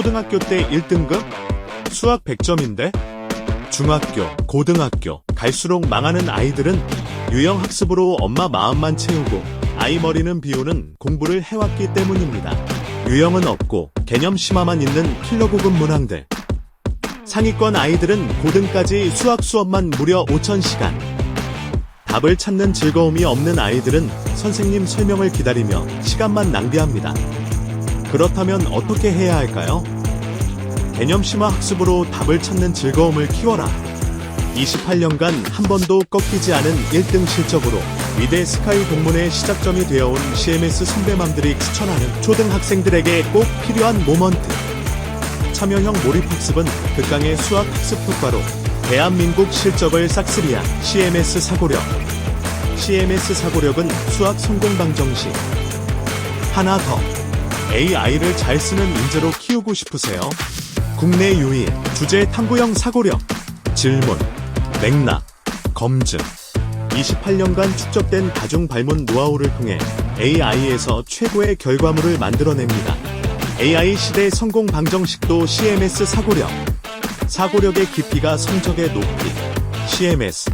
초등학교 때 1등급? 수학 100점인데? 중학교, 고등학교, 갈수록 망하는 아이들은 유형 학습으로 엄마 마음만 채우고 아이 머리는 비우는 공부를 해왔기 때문입니다. 유형은 없고 개념 심화만 있는 킬러 고급 문항들. 상위권 아이들은 고등까지 수학 수업만 무려 5,000시간. 답을 찾는 즐거움이 없는 아이들은 선생님 설명을 기다리며 시간만 낭비합니다. 그렇다면 어떻게 해야 할까요? 개념 심화 학습으로 답을 찾는 즐거움을 키워라. 28년간 한 번도 꺾이지 않은 1등 실적으로 위대 스카이 동문의 시작점이 되어온 CMS 선배맘들이 추천하는 초등학생들에게 꼭 필요한 모먼트. 참여형 몰입학습은 극강의 수학 학습 효과로 대한민국 실적을 싹쓸이한 CMS 사고력. CMS 사고력은 수학 성공 방정식. 하나 더. AI를 잘 쓰는 인재로 키우고 싶으세요? 국내 유일 주제 탐구형 사고력. 질문, 맥락, 검증. 28년간 축적된 다중 발문 노하우를 통해 AI에서 최고의 결과물을 만들어냅니다. AI 시대 성공 방정식도 CMS 사고력. 사고력의 깊이가 성적의 높이. CMS